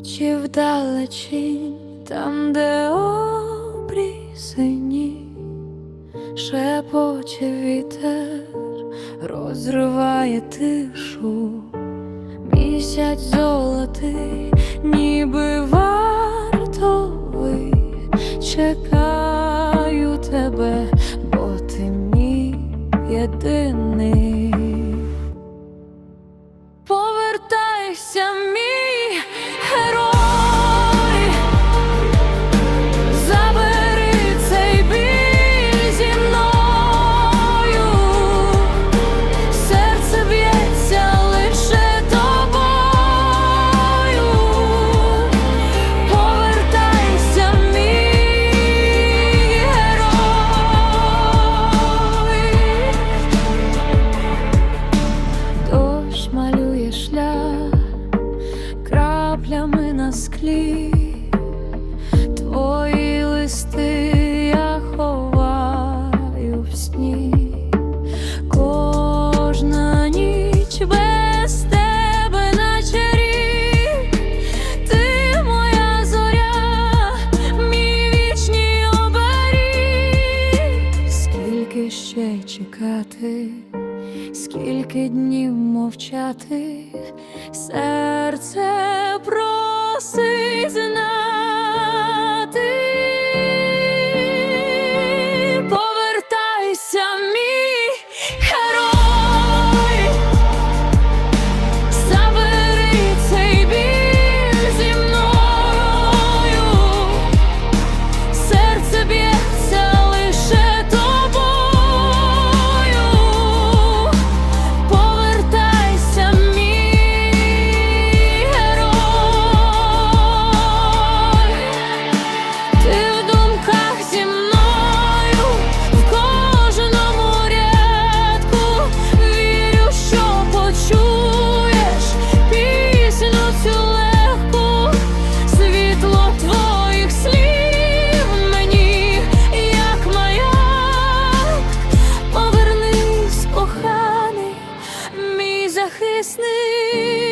Очі вдалечінь, там, де обрій сині, шепоче вітер, розриває тишу, місяць золотий, ніби вартовий, чекаю тебе, бо ти мій єдиний. Повертайся, склі, скільки днів мовчати, серце просить. захисник.